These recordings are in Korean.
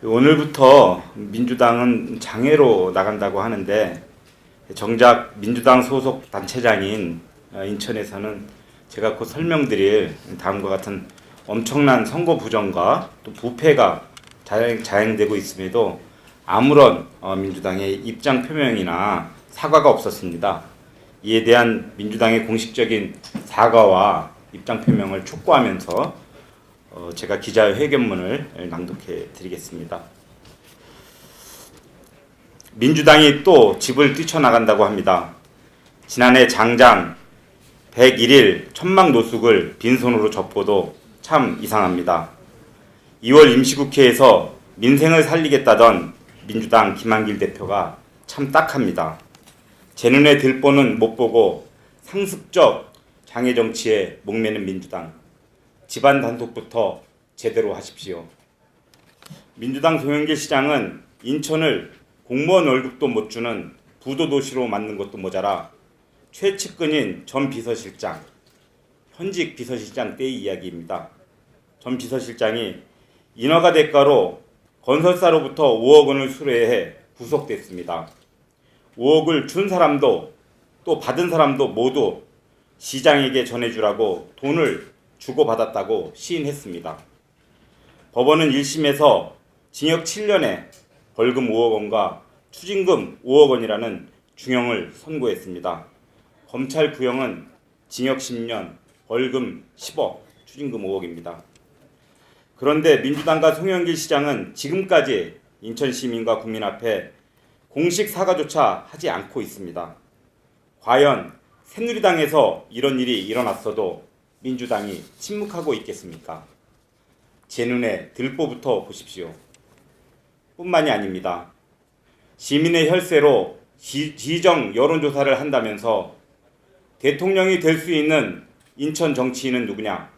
그 오늘부터 민주당은 장애로 나간다고 하는데 정작 민주당 소속 단체장인 어, 인천에서는 제가 곧 설명드릴 다음과 같은 엄청난 선거 부정과 또 부패가 자행, 자행되고 있음에도 아무런 어, 민주당의 입장 표명이나 사과가 없었습니다. 이에 대한 민주당의 공식적인 사과와 입장 표명을 촉구하면서 어, 제가 기자회견문을 낭독해 드리겠습니다. 민주당이 또 집을 뛰쳐나간다고 합니다. 지난해 장장 101일 천막 노숙을 빈손으로 접고도 참 이상합니다. 2월 임시국회에서 민생을 살리겠다던 민주당 김한길 대표가 참 딱합니다. 제 눈에 들보는 못 보고 상습적 장애 정치에 목매는 민주당. 집안 단속부터 제대로 하십시오. 민주당 송영길 시장은 인천을 공무원 월급도 못 주는 부도 도시로 만든 것도 모자라 최측근인 전 비서실장, 현직 비서실장 때의 이야기입니다. 전 비서실장이 인허가 대가로 건설사로부터 5억 원을 수뢰해 구속됐습니다. 5억을 준 사람도 또 받은 사람도 모두 시장에게 전해주라고 돈을 주고받았다고 시인했습니다. 법원은 1심에서 징역 7년에 벌금 5억 원과 추징금 5억 원이라는 중형을 선고했습니다. 검찰 구형은 징역 10년, 벌금 10억, 추징금 5억입니다. 그런데 민주당과 송영길 시장은 지금까지 인천 시민과 국민 앞에 공식 사과조차 하지 않고 있습니다. 과연 새누리당에서 이런 일이 일어났어도 민주당이 침묵하고 있겠습니까? 제 눈에 들보부터 보십시오. 뿐만이 아닙니다. 시민의 혈세로 지, 지정 여론조사를 한다면서 대통령이 될 수 있는 인천 정치인은 누구냐?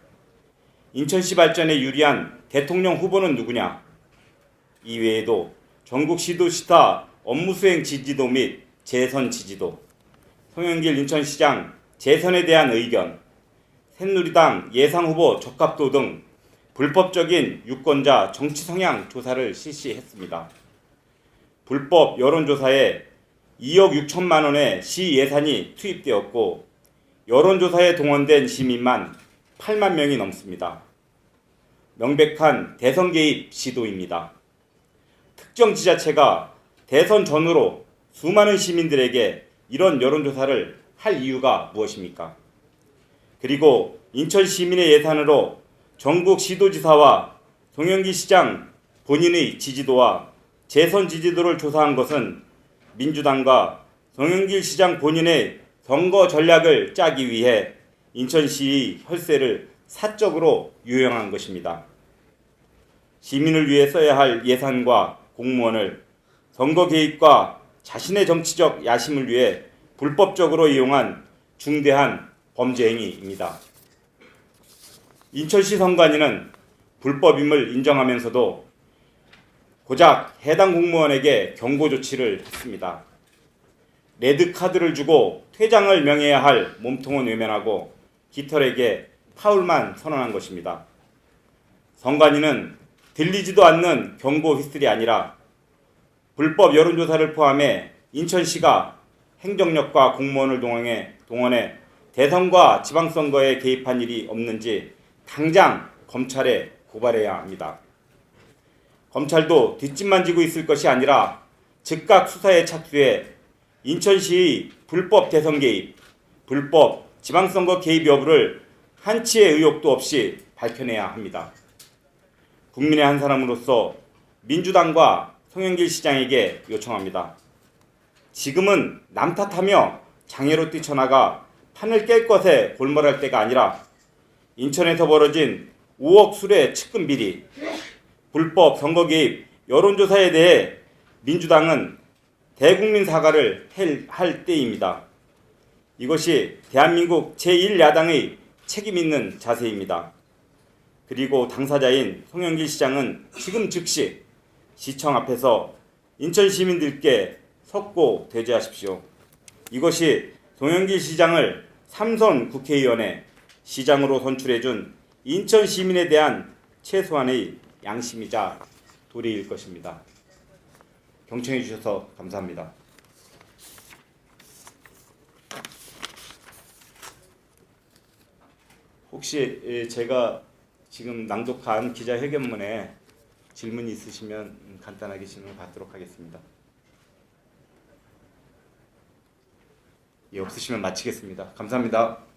인천시 발전에 유리한 대통령 후보는 누구냐? 이 외에도 전국 시도시타 업무 수행 지지도 및 재선 지지도, 송영길 인천시장 재선에 대한 의견, 새누리당 예상 후보 적합도 등 불법적인 유권자 정치 성향 조사를 실시했습니다. 불법 여론조사에 2억 6천만 원의 시 예산이 투입되었고 여론조사에 동원된 시민만 8만 명이 넘습니다. 명백한 대선 개입 시도입니다. 특정 지자체가 대선 전후로 수많은 시민들에게 이런 여론조사를 할 이유가 무엇입니까? 그리고 인천 시민의 예산으로 전국 시도지사와 송영기 시장 본인의 지지도와 재선 지지도를 조사한 것은 민주당과 송영길 시장 본인의 선거 전략을 짜기 위해 인천시의 혈세를 사적으로 유용한 것입니다. 시민을 위해 써야 할 예산과 공무원을 선거 개입과 자신의 정치적 야심을 위해 불법적으로 이용한 중대한 범죄 행위입니다. 인천시 선관위는 불법임을 인정하면서도 고작 해당 공무원에게 경고 조치를 했습니다. 레드 카드를 주고 퇴장을 명해야 할 몸통은 외면하고 깃털에게 파울만 선언한 것입니다. 선관위는 들리지도 않는 경고 휘슬이 아니라 불법 여론조사를 포함해 인천시가 행정력과 공무원을 동원해, 동원해 대선과 지방선거에 개입한 일이 없는지 당장 검찰에 고발해야 합니다. 검찰도 뒷짐만 지고 있을 것이 아니라 즉각 수사에 착수해 인천시의 불법 대선 개입, 불법 지방선거 개입 여부를 한치의 의혹도 없이 밝혀내야 합니다. 국민의 한 사람으로서 민주당과 송영길 시장에게 요청합니다. 지금은 남 탓하며 장애로 뛰쳐나가 판을 깰 것에 골몰할 때가 아니라 인천에서 벌어진 5억 수뢰 측근 비리, 불법 선거 개입, 여론조사에 대해 민주당은 대국민 사과를 할 때입니다. 이것이 대한민국 제1야당의 책임 있는 자세입니다. 그리고 당사자인 송영길 시장은 지금 즉시 시청 앞에서 인천 시민들께 석고 대죄하십시오. 이것이 송영길 시장을 삼선 국회의원에 시장으로 선출해준 인천 시민에 대한 최소한의 양심이자 도리일 것입니다. 경청해 주셔서 감사합니다. 혹시 예, 제가 지금 낭독한 기자회견문에 질문이 있으시면 간단하게 질문 받도록 하겠습니다. 예, 없으시면 마치겠습니다. 감사합니다.